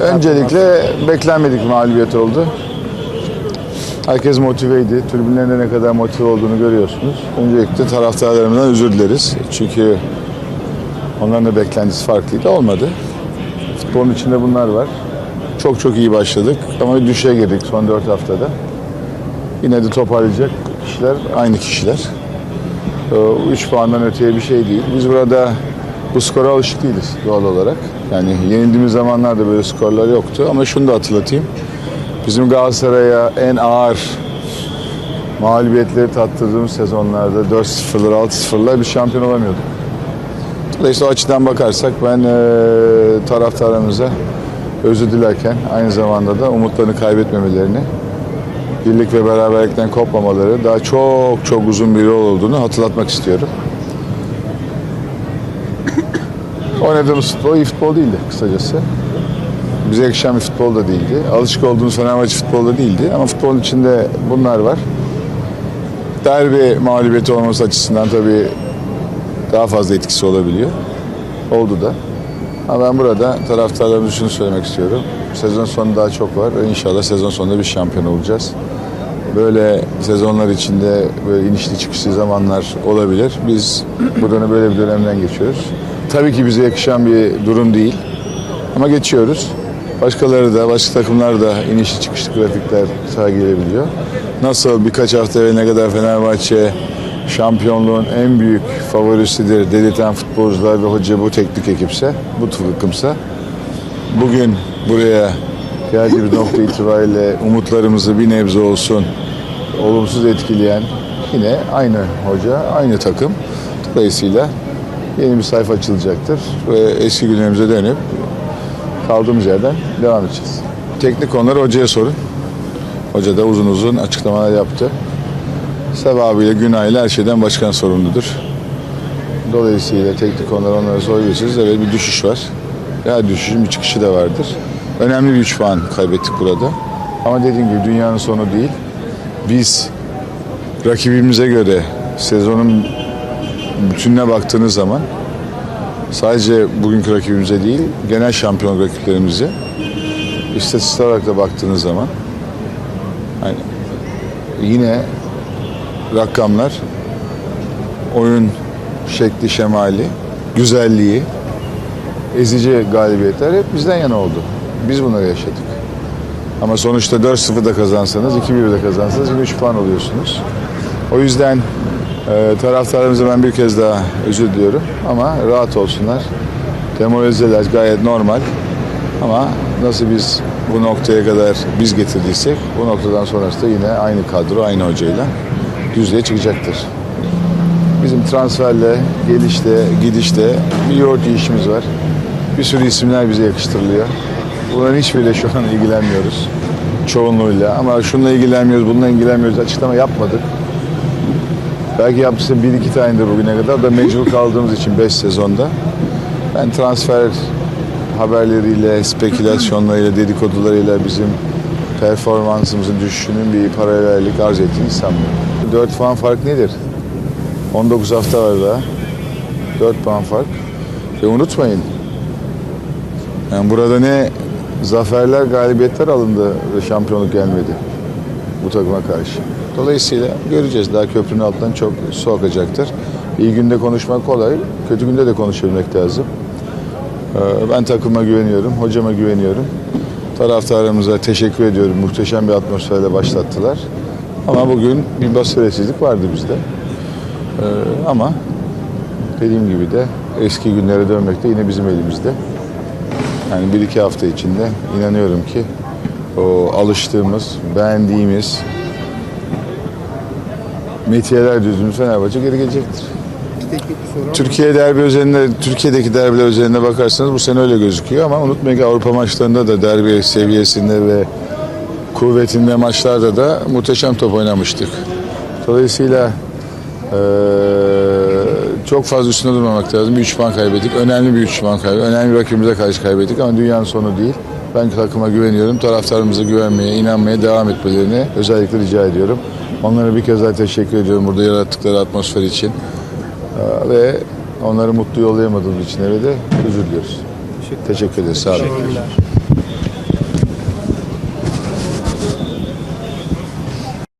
Öncelikle beklenmedik mağlubiyet oldu. Herkes motiveydi. Tribünlerinde ne kadar motive olduğunu görüyorsunuz. Öncelikle taraftarlarımızdan özür dileriz. Çünkü onların da beklentisi farklıydı. Olmadı. Futbolun içinde bunlar var. Çok çok iyi başladık ama düşe girdik son 4 haftada. Yine de toparlayacak kişiler aynı kişiler. 3 puandan öteye bir şey değil. Biz burada bu skora alışık değiliz doğal olarak. Yani yenildiğimiz zamanlarda böyle skorlar yoktu ama şunu da hatırlatayım. Bizim Galatasaray'a en ağır mağlubiyetleri tattırdığımız sezonlarda 4-0'lar, 6-0'lar bir şampiyon olamıyorduk. Dolayısıyla o açıdan bakarsak ben e, taraftarlarımıza özür dilerken aynı zamanda da umutlarını kaybetmemelerini, birlik ve beraberlikten kopmamaları daha çok çok uzun bir yol olduğunu hatırlatmak istiyorum. Oynadığımız futbol iyi futbol değildi kısacası. Bize yakışan bir futbol da değildi. Alışık olduğumuz Fenerbahçe futbolu da değildi. Ama futbolun içinde bunlar var. Derbi mağlubiyeti olması açısından tabii daha fazla etkisi olabiliyor. Oldu da. Ama ben burada taraftarlarımıza şunu söylemek istiyorum. Sezon sonu daha çok var. İnşallah sezon sonunda bir şampiyon olacağız. Böyle sezonlar içinde böyle inişli çıkışlı zamanlar olabilir. Biz bu böyle bir dönemden geçiyoruz. Tabii ki bize yakışan bir durum değil. Ama geçiyoruz. Başkaları da, başka takımlar da inişli çıkışlı grafikler sergileyebiliyor. Nasıl birkaç hafta evvel ne kadar Fenerbahçe şampiyonluğun en büyük favorisidir dedirten futbolcular ve hoca bu teknik ekipse, bu takımsa bugün buraya geldiği bir nokta itibariyle umutlarımızı bir nebze olsun olumsuz etkileyen yine aynı hoca, aynı takım. Dolayısıyla yeni bir sayfa açılacaktır ve eski günlerimize dönüp kaldığımız yerden devam edeceğiz. Teknik konuları hocaya sorun. Hoca da uzun uzun açıklamalar yaptı. Sevabıyla, günahıyla her şeyden başkan sorumludur. Dolayısıyla teknik konular onlara soruyorsunuz. Evet bir düşüş var. Her düşüşün bir çıkışı da vardır. Önemli bir 3 puan kaybettik burada. Ama dediğim gibi dünyanın sonu değil. Biz rakibimize göre sezonun bütününe baktığınız zaman sadece bugünkü rakibimize değil, genel şampiyon rakiplerimize istatistik olarak da baktığınız zaman yani yine rakamlar oyun şekli, şemali, güzelliği, ezici galibiyetler hep bizden yana oldu. Biz bunları yaşadık. Ama sonuçta 4-0'da kazansanız, 2-1'de kazansanız yine 3 puan oluyorsunuz. O yüzden e, taraftarlarımıza ben bir kez daha özür diliyorum. Ama rahat olsunlar. Demoralizeler gayet normal. Ama nasıl biz bu noktaya kadar biz getirdiysek bu noktadan sonrası da yine aynı kadro, aynı hocayla düzlüğe çıkacaktır. Bizim transferle, gelişte, gidişte bir yoğurt işimiz var. Bir sürü isimler bize yakıştırılıyor. Bunların hiçbiriyle şu an ilgilenmiyoruz. Çoğunluğuyla. Ama şununla ilgilenmiyoruz, bununla ilgilenmiyoruz. Açıklama yapmadık. Belki yaptıysa bir iki tanedir bugüne kadar. Da mecbur kaldığımız için 5 sezonda. Ben transfer haberleriyle, spekülasyonlarıyla, dedikodularıyla bizim performansımızın düşüşünün bir paralellik arz ettiğini sanmıyorum. 4 puan fark nedir? 19 hafta var daha. 4 puan fark. Ve unutmayın. Yani burada ne zaferler, galibiyetler alındı ve şampiyonluk gelmedi bu takıma karşı. Dolayısıyla göreceğiz. Daha köprünün altından çok su akacaktır. İyi günde konuşmak kolay, kötü günde de konuşabilmek lazım. Ee, Ben takıma güveniyorum, hocama güveniyorum. Taraftarımıza teşekkür ediyorum. Muhteşem bir atmosferle başlattılar. Ama bugün bir basiretsizlik vardı bizde. Ee, Ama dediğim gibi de eski günlere dönmek de yine bizim elimizde. Yani bir iki hafta içinde inanıyorum ki o alıştığımız, beğendiğimiz metiyeler düzümüz Fenerbahçe geri gelecektir. Türkiye derbi özelinde, Türkiye'deki derbiler özelinde bakarsanız bu sene öyle gözüküyor ama unutmayın ki Avrupa maçlarında da derbi seviyesinde ve kuvvetinde maçlarda da muhteşem top oynamıştık. Dolayısıyla eee, çok fazla üstünde durmamak lazım. Bir 3 puan kaybettik. Önemli bir 3 puan kaybettik. Önemli bir rakibimize karşı kaybettik ama dünyanın sonu değil. Ben takıma güveniyorum. Taraftarımıza güvenmeye, inanmaya devam etmelerini özellikle rica ediyorum. Onlara bir kez daha teşekkür ediyorum burada yarattıkları atmosfer için. Ee, ve Onları mutlu yollayamadığımız için eve de özür diliyoruz. Teşekkür Teşekkür ederiz. Sağ olun.